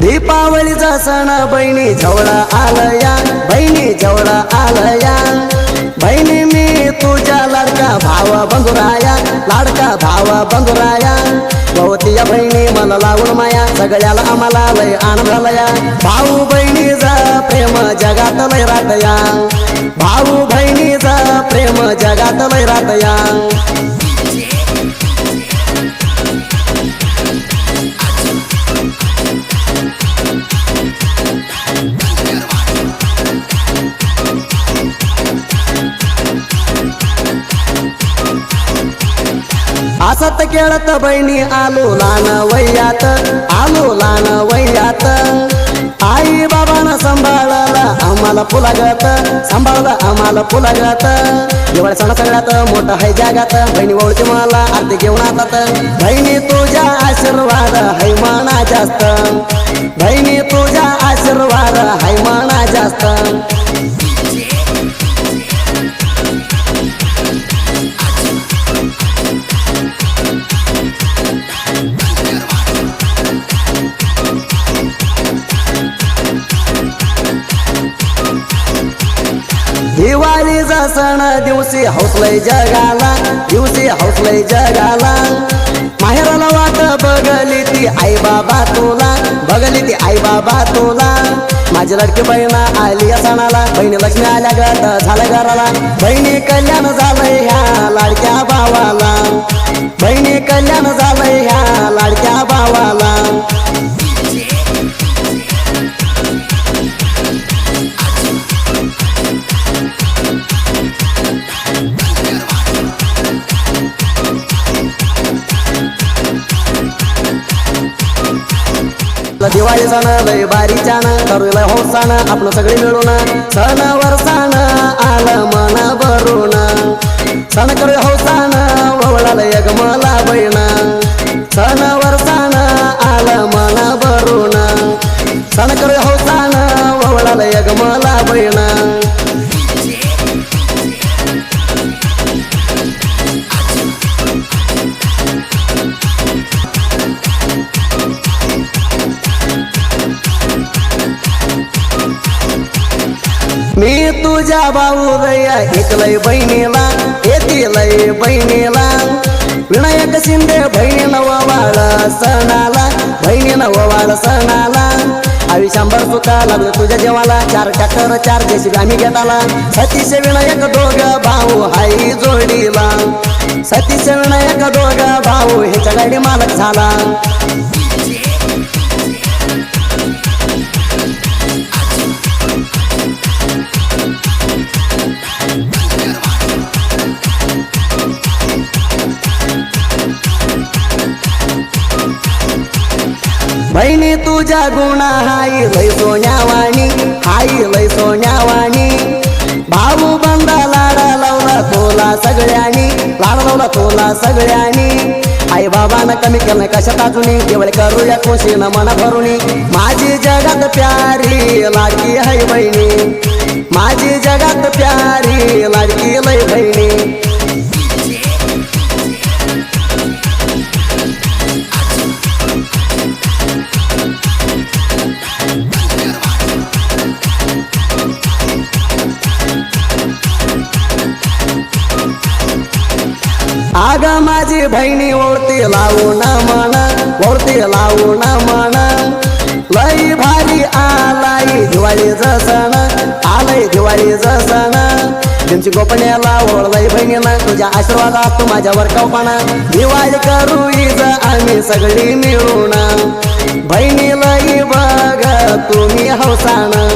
दीपावलीचा सण बहिणी जवळा आलया बहिणी जवळा आलया. बहिणी मी तुझ्या लाडका भाव बंधुराया लाडका भाव बंधुराया. गवतीया बहिणी मला लावून माया सगळ्याला आम्हाला लय आनंद झालया भाऊ बहिणीचा प्रेम जगात लय राहतया जगात असत खेळत बहिणी आलो लान वैयात आलो लान वैयात. आई बाबानं सांभाळला आम्हाला फुलागत सांभाळलं आम्हाला फुलागत दिवाळी सण सगळ्यात मोठं आहे जगात. बहिणी ओळखी मला आरती घेऊन आतात. बहिणी तुझ्या आशीर्वाद है मना जास्त. दिवाळीचा सण दिवशी हौसलय जगाला दिवशी हौसलय जगाला. माहेराला वाट बघली ती आई बाबा तुला बघली ती आई बाबा तुला. माझी लडकी बहीण आली या सणाला बहिणी लक्ष्मी आल्या गट झालं घराला. बहिणी कल्याण झालंय ह्या लाडक्या भावाला. बहिणी कल्याण झालंय ह्या लाडक्या भावाला. दिवाळी सण लय बारी छान करूला हौसान आपण सगळे मिळून. सण वरसान आलं मन भरून सण करू हौसान वळाला एक मला बहीण सण वरसान आलं मन भरून सण करू हौसान वळाला एक मला तुझ्या भाऊ रया ऐकलंय बहिणीला येतीलय बहिणीला. विनायक शिंदे बहिणी ववाळ सणाला बहिणी ववाळ सणाला. आयुष्यांभर सुका लागलं तुझ्या जेवाला चार ट्रॅक्टर चार जेसीबी आम्ही घेताला. सतीश विनायक दोघ भाऊ हाई जोडीला. सतीश विनायक दोघ भाऊ ह्याच्या गाडी मालक झाला. बहिणी तुझ्या गुणा हाई लय सोन्यावाणी हाई लय सोन्यावाणी भाऊ बंदा लाडा लावला तोला सगळ्यांनी. लाडा लावला तोला सगळ्यांनी. आई बाबानं कमी केलं कशात अजून केवळ करूया खुशीनं मन भरुनी. माझी जगात प्यारी लागी हाय बहिणी. आग माझी बहिणी ओळते लावून मन ओळते लावून मन लई भारी आलाई दिवाळी सण आलय दिवाळी सण त्यांची गोपण्याला ओळलय बहिणीला तुझ्या आशीर्वाद तू माझ्यावर कल्पना दिवाळी करू इज आम्ही सगळी मिळून. बहिणीला बघ तुम्ही हौसाना.